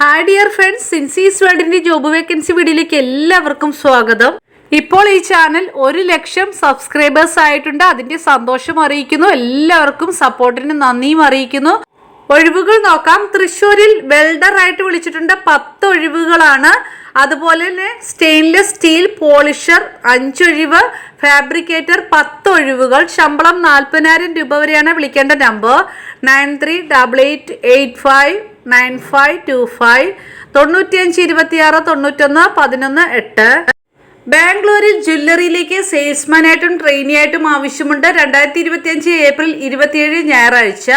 Hi dear friends സിൻസീസ് വേൾഡിന്റെ job vacancy വീഡിയോയിലേക്ക് എല്ലാവർക്കും സ്വാഗതം. ഇപ്പോൾ ഈ ചാനൽ ഒരു ലക്ഷം സബ്സ്ക്രൈബേഴ്സ് ആയിട്ടുണ്ട്. അതിന്റെ സന്തോഷം അറിയിക്കുന്നു. എല്ലാവർക്കും സപ്പോർട്ടിന് നന്ദിയും അറിയിക്കുന്നു. ഒഴിവുകൾ നോക്കാം. തൃശ്ശൂരിൽ വെൽഡർ ആയിട്ട് വിളിച്ചിട്ടുണ്ട്. പത്ത് ഒഴിവുകളാണ്. അതുപോലെ തന്നെ സ്റ്റെയിൻലെസ് സ്റ്റീൽ പോളിഷർ അഞ്ചൊഴിവ് ഫാബ്രിക്കേറ്റർ പത്ത് ഒഴിവുകൾ. ശമ്പളം നാൽപ്പതിനായിരം രൂപ വരെയാണ് വിളിക്കേണ്ട number nine three double eight eight five nine five two five തൊണ്ണൂറ്റിയഞ്ച് ഇരുപത്തിയാറ് തൊണ്ണൂറ്റൊന്ന് പതിനൊന്ന് എട്ട്. ബാംഗ്ലൂരിൽ ജ്വല്ലറിയിലേക്ക് സെയിൽസ്മാനായിട്ടും ട്രെയിനിയായിട്ടും ആവശ്യമുണ്ട്. രണ്ടായിരത്തി ഇരുപത്തിയഞ്ച് ഏപ്രിൽ ഇരുപത്തിയേഴ് ഞായറാഴ്ച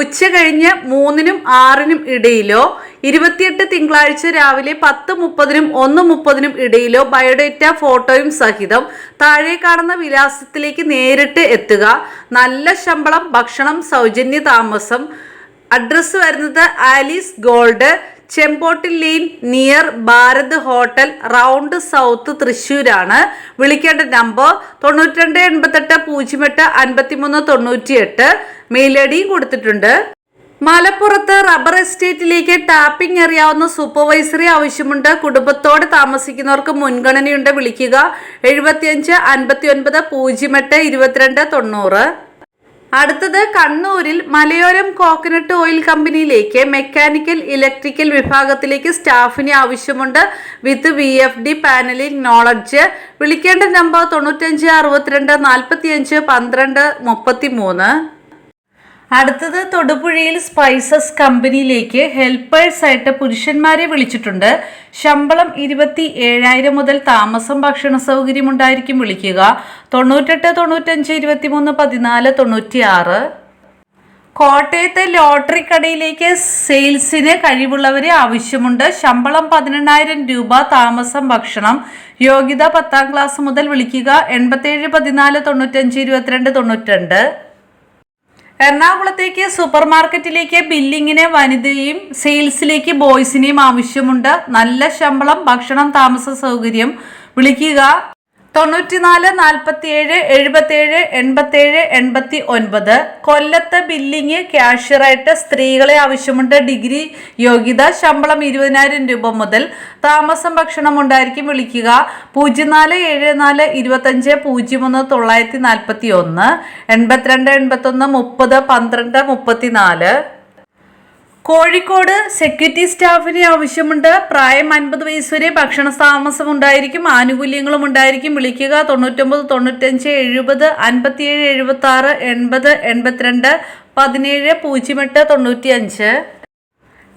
ഉച്ച കഴിഞ്ഞ് മൂന്നിനും ആറിനും ഇടയിലോ ഇരുപത്തിയെട്ട് തിങ്കളാഴ്ച രാവിലെ പത്ത് മുപ്പതിനും ഒന്ന് മുപ്പതിനും ഇടയിലോ ബയോഡേറ്റ ഫോട്ടോയും സഹിതം താഴെ കാണുന്ന വിലാസത്തിലേക്ക് നേരിട്ട് എത്തുക. നല്ല ശമ്പളം ഭക്ഷണം സൗജന്യ താമസം അഡ്രസ്സ് വരുന്നത് Alice gold Chempottil lane near Bharat hotel round south തൃശ്ശൂരാണ്. വിളിക്കേണ്ട നമ്പർ തൊണ്ണൂറ്റി രണ്ട് എൺപത്തെട്ട് പൂജ്യം എട്ട് അൻപത്തിമൂന്ന് തൊണ്ണൂറ്റിയെട്ട്. മെയിൽ ഐ ഡിയും കൊടുത്തിട്ടുണ്ട്. മലപ്പുറത്ത് റബ്ബർ എസ്റ്റേറ്റിലേക്ക് ടാപ്പിംഗ് അറിയാവുന്ന സൂപ്പർവൈസറി ആവശ്യമുണ്ട്. കുടുംബത്തോടെ താമസിക്കുന്നവർക്ക് മുൻഗണനയുണ്ട്. വിളിക്കുക. എഴുപത്തിയഞ്ച് അൻപത്തി ഒൻപത് പൂജ്യം എട്ട് ഇരുപത്തിരണ്ട് തൊണ്ണൂറ്. അടുത്തത് കണ്ണൂരിൽ മലയോരം കോക്കനട്ട് ഓയിൽ കമ്പനിയിലേക്ക് മെക്കാനിക്കൽ ഇലക്ട്രിക്കൽ വിഭാഗത്തിലേക്ക് സ്റ്റാഫിന് ആവശ്യമുണ്ട്. With V F D panelling knowledge വിളിക്കേണ്ട നമ്പർ തൊണ്ണൂറ്റഞ്ച് അറുപത്തിരണ്ട് നാൽപ്പത്തിയഞ്ച് പന്ത്രണ്ട് മുപ്പത്തി മൂന്ന് അടുത്തത് തൊടുപുഴയിൽ സ്പൈസസ് കമ്പനിയിലേക്ക് ഹെൽപ്പേഴ്സ് ആയിട്ട് പുരുഷന്മാരെ വിളിച്ചിട്ടുണ്ട്. ശമ്പളം ഇരുപത്തി ഏഴായിരം മുതൽ താമസം ഭക്ഷണ സൗകര്യം ഉണ്ടായിരിക്കും വിളിക്കുക. തൊണ്ണൂറ്റെട്ട് തൊണ്ണൂറ്റഞ്ച് ഇരുപത്തിമൂന്ന് പതിനാല് തൊണ്ണൂറ്റി ആറ് കോട്ടയത്തെ ലോട്ടറി കടയിലേക്ക് സെയിൽസിന് കഴിവുള്ളവരെ ആവശ്യമുണ്ട്. ശമ്പളം പതിനെണ്ണായിരം രൂപ താമസം ഭക്ഷണം. യോഗ്യത പത്താം ക്ലാസ് മുതൽ വിളിക്കുക. എൺപത്തേഴ് പതിനാല് തൊണ്ണൂറ്റഞ്ച് ഇരുപത്തിരണ്ട് തൊണ്ണൂറ്റിരണ്ട്. എറണാകുളത്തേക്ക് സൂപ്പർ മാർക്കറ്റിലേക്ക് ബില്ലിങ്ങിന് വനിതയും സെയിൽസിലേക്ക് ബോയ്സിനെയും ആവശ്യമുണ്ട്. നല്ല ശമ്പളം ഭക്ഷണം താമസ സൗകര്യം വിളിക്കുക. തൊണ്ണൂറ്റിനാല് നാൽപ്പത്തിയേഴ് എഴുപത്തേഴ് എൺപത്തേഴ് എൺപത്തി ഒൻപത് കൊല്ലത്ത് ബില്ലിങ് ക്യാഷ്യറായിട്ട് സ്ത്രീകളെ ആവശ്യമുണ്ട്. ഡിഗ്രി യോഗ്യത ശമ്പളം ഇരുപതിനായിരം രൂപ മുതൽ താമസം ഭക്ഷണം ഉണ്ടായിരിക്കും വിളിക്കുക. പൂജ്യം നാല് ഏഴ് നാല് ഇരുപത്തഞ്ച് പൂജ്യം ഒന്ന് തൊള്ളായിരത്തി നാൽപ്പത്തി ഒന്ന് എൺപത്തിരണ്ട് എൺപത്തൊന്ന് മുപ്പത് പന്ത്രണ്ട് മുപ്പത്തി നാല് കോഴിക്കോട് സെക്യൂരിറ്റി സ്റ്റാഫിന് ആവശ്യമുണ്ട്. പ്രായം അൻപത് വയസ്സ് വരെ ഭക്ഷണ താമസം ഉണ്ടായിരിക്കും. ആനുകൂല്യങ്ങളും ഉണ്ടായിരിക്കും. വിളിക്കുക തൊണ്ണൂറ്റൊമ്പത് തൊണ്ണൂറ്റഞ്ച് എഴുപത് അൻപത്തിയേഴ് എഴുപത്തി ആറ് എൺപത് എൺപത്തിരണ്ട് പതിനേഴ് പൂജ്യം എട്ട് തൊണ്ണൂറ്റി അഞ്ച്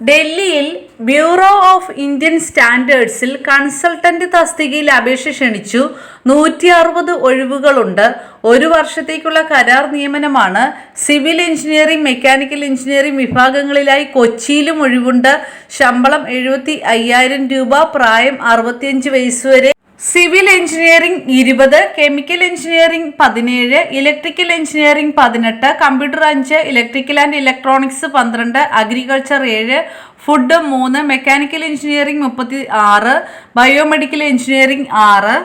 ഡൽഹിയിൽ ബ്യൂറോ ഓഫ് ഇന്ത്യൻ സ്റ്റാൻഡേർഡ്സിൽ കൺസൾട്ടന്റ് തസ്തികയിൽ അപേക്ഷ ക്ഷണിച്ചു. നൂറ്റി അറുപത് ഒഴിവുകളുണ്ട്. ഒരു വർഷത്തേക്കുള്ള കരാർ നിയമനമാണ്. സിവിൽ എഞ്ചിനീയറിംഗ് മെക്കാനിക്കൽ എഞ്ചിനീയറിംഗ് വിഭാഗങ്ങളിലായി കൊച്ചിയിലും ഒഴിവുണ്ട്. ശമ്പളം എഴുപത്തി അയ്യായിരം രൂപ പ്രായം അറുപത്തിയഞ്ച് വയസ്സ് വരെ സിവിൽ എഞ്ചിനീയറിംഗ് ഇരുപത് കെമിക്കൽ എഞ്ചിനീയറിംഗ് പതിനേഴ് ഇലക്ട്രിക്കൽ എഞ്ചിനീയറിംഗ് പതിനെട്ട് കമ്പ്യൂട്ടർ അഞ്ച് ഇലക്ട്രിക്കൽ ആൻഡ് ഇലക്ട്രോണിക്സ് പന്ത്രണ്ട് അഗ്രികൾച്ചർ ഏഴ് ഫുഡ് മൂന്ന് മെക്കാനിക്കൽ എഞ്ചിനീയറിംഗ് മുപ്പത്തി ആറ് ബയോമെഡിക്കൽ എഞ്ചിനീയറിംഗ് ആറ്.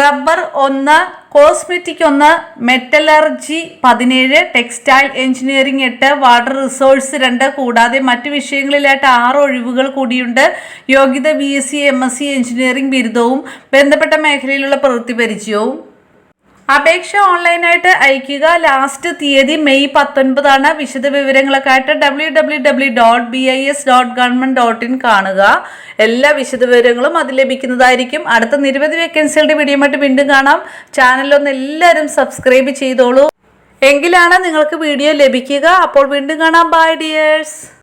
റബ്ബർ ഒന്ന് കോസ്മെറ്റിക് ഒന്ന് മെറ്റലർജി പതിനേഴ് ടെക്സ്റ്റൈൽ എഞ്ചിനീയറിംഗ് എട്ട് വാട്ടർ റിസോഴ്സ് രണ്ട് കൂടാതെ മറ്റു വിഷയങ്ങളിലായിട്ട് ആറ് ഒഴിവുകൾ കൂടിയുണ്ട്. യോഗ്യത B S C M S C engineering ബിരുദവും ബന്ധപ്പെട്ട മേഖലയിലുള്ള പ്രവൃത്തി പരിചയവും. അപേക്ഷ ഓൺലൈനായിട്ട് അയക്കുക ലാസ്റ്റ് തീയതി മെയ് പത്തൊൻപതാണ്. വിശദ വിവരങ്ങളൊക്കെ ആയിട്ട് W W W dot B I S dot government dot in കാണുക. എല്ലാ വിശദ വിവരങ്ങളും അത് ലഭിക്കുന്നതായിരിക്കും. അടുത്ത നിരവധി വേക്കൻസികളുടെ വീഡിയോമായിട്ട് വീണ്ടും കാണാം. ചാനലൊന്ന് എല്ലാവരും സബ്സ്ക്രൈബ് ചെയ്തോളൂ. എങ്കിലാണ് നിങ്ങൾക്ക് വീഡിയോ ലഭിക്കുക. അപ്പോൾ വീണ്ടും കാണാം. By dears